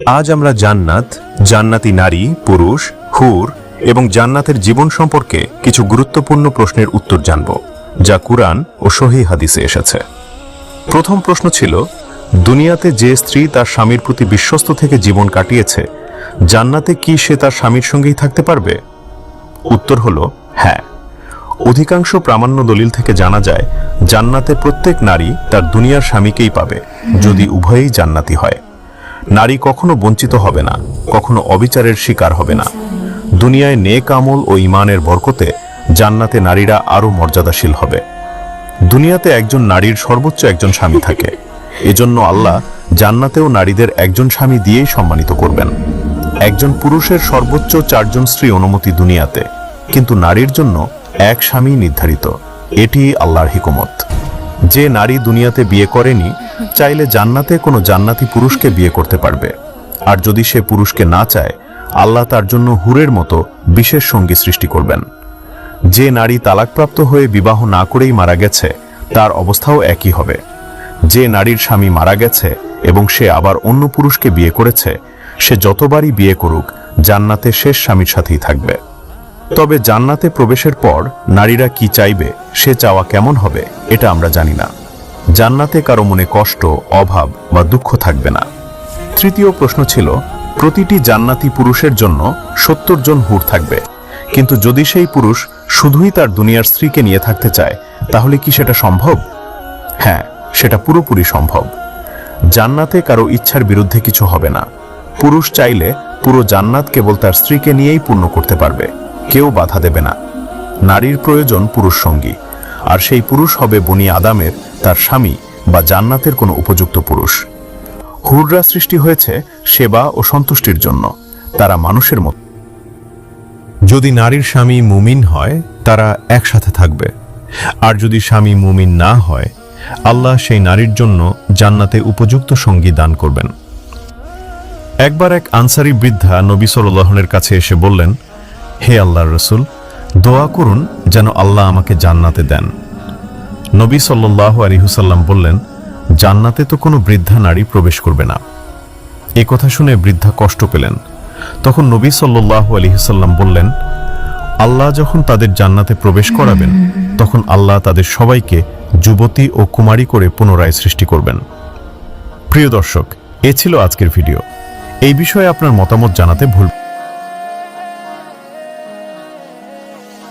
আজ আমরা জান্নাত, জান্নাতি নারী, পুরুষ, হুর এবং জান্নাতের জীবন সম্পর্কে কিছু গুরুত্বপূর্ণ প্রশ্নের উত্তর জানব, যা কুরআন ও সহি হাদিসে এসেছে। প্রথম প্রশ্ন ছিল, দুনিয়াতে যে স্ত্রী তার স্বামীর প্রতি বিশ্বস্ত থেকে জীবন কাটিয়েছে, জান্নাতে কি সে তার স্বামীর সঙ্গেই থাকতে পারবে? উত্তর হল হ্যাঁ। অধিকাংশ প্রামাণ্য দলিল থেকে জানা যায়, জান্নাতে প্রত্যেক নারী তার দুনিয়ার স্বামীকেই পাবে, যদি উভয়েই জান্নাতি হয়। নারী কখনো বঞ্চিত হবে না, কখনো অবিচারের শিকার হবে না। দুনিয়ায় নেক আমল ও ইমানের বরকতে জান্নাতে নারীরা আরও মর্যাদাশীল হবে। দুনিয়াতে একজন নারীর সর্বোচ্চ একজন স্বামী থাকে। এজন্য আল্লাহ জান্নাতেও নারীদের একজন স্বামী দিয়েই সম্মানিত করবেন। একজন পুরুষের সর্বোচ্চ চারজন স্ত্রী অনুমতি দুনিয়াতে, কিন্তু নারীর জন্য এক স্বামী নির্ধারিত। এটি আল্লাহর হিকমত। যে নারী দুনিয়াতে বিয়ে করেনি, চাইলে জান্নাতে কোনো জান্নাতি পুরুষকে বিয়ে করতে পারবে। আর যদি সে পুরুষকে না চায়, আল্লাহ তার জন্য হুরের মতো বিশেষ সঙ্গী সৃষ্টি করবেন। যে নারী তালাকপ্রাপ্ত হয়ে বিবাহ না করেই মারা গেছে, তার অবস্থাও একই হবে। যে নারীর স্বামী মারা গেছে এবং সে আবার অন্য পুরুষকে বিয়ে করেছে, সে যতবারই বিয়ে করুক, জান্নাতে শেষ স্বামীর সাথেই থাকবে। তবে জান্নাতে প্রবেশের পর নারীরা কি চাইবে, সে চাওয়া কেমন হবে, এটা আমরা জানি না। জান্নাতে কারও মনে কষ্ট, অভাব বা দুঃখ থাকবে না। তৃতীয় প্রশ্ন ছিল, প্রতিটি জান্নাতি পুরুষের জন্য সত্তর জন হুর থাকবে। কিন্তু যদি সেই পুরুষ শুধুই তার দুনিয়ার স্ত্রীকে নিয়ে থাকতে চায়, তাহলে কি সেটা সম্ভব? হ্যাঁ সেটা পুরোপুরি সম্ভব। জান্নাতে কারও ইচ্ছার বিরুদ্ধে কিছু হবে না। পুরুষ চাইলে পুরো জান্নাত কেবল তার স্ত্রীকে নিয়েই পূর্ণ করতে পারবে। কেউ বাধা দেবে না। নারীর প্রয়োজন পুরুষ সঙ্গী। আর সেই পুরুষ হবে বনি আদামের, তার স্বামী বা জান্নাতের কোনো উপযুক্ত পুরুষ। হুররা সৃষ্টি হয়েছে সেবা ও সন্তুষ্টির জন্য। তারা মানুষের মতো যদি নারীর স্বামী মুমিন হয়, তারা একসাথে থাকবে। আর যদি স্বামী মুমিন না হয়, আল্লাহ সেই নারীর জন্য জান্নাতে উপযুক্ত সঙ্গী দান করবেন। একবার এক আনসারি বৃদ্ধা নবী সাল্লাহনের কাছে এসে বললেন হে আল্লাহর রসুল, দোয়া করুন যেন আল্লাহ আমাকে জান্নাতে দেন। নবী সাল্লাহ আলিহুসাল্লাম বললেন, জান্নাতে তো কোনো বৃদ্ধা নারী প্রবেশ করবে না। এ কথা শুনে বৃদ্ধা কষ্ট পেলেন। তখন নবী সাল্লাহ আলিহাল্লাম বললেন, আল্লাহ যখন তাদের জান্নাতে প্রবেশ করাবেন, তখন আল্লাহ তাদের সবাইকে যুবতী ও কুমারী করে পুনরায় সৃষ্টি করবেন। প্রিয় দর্শক, এ ছিল আজকের ভিডিও। এই বিষয়ে আপনার মতামত জানাতে ভুল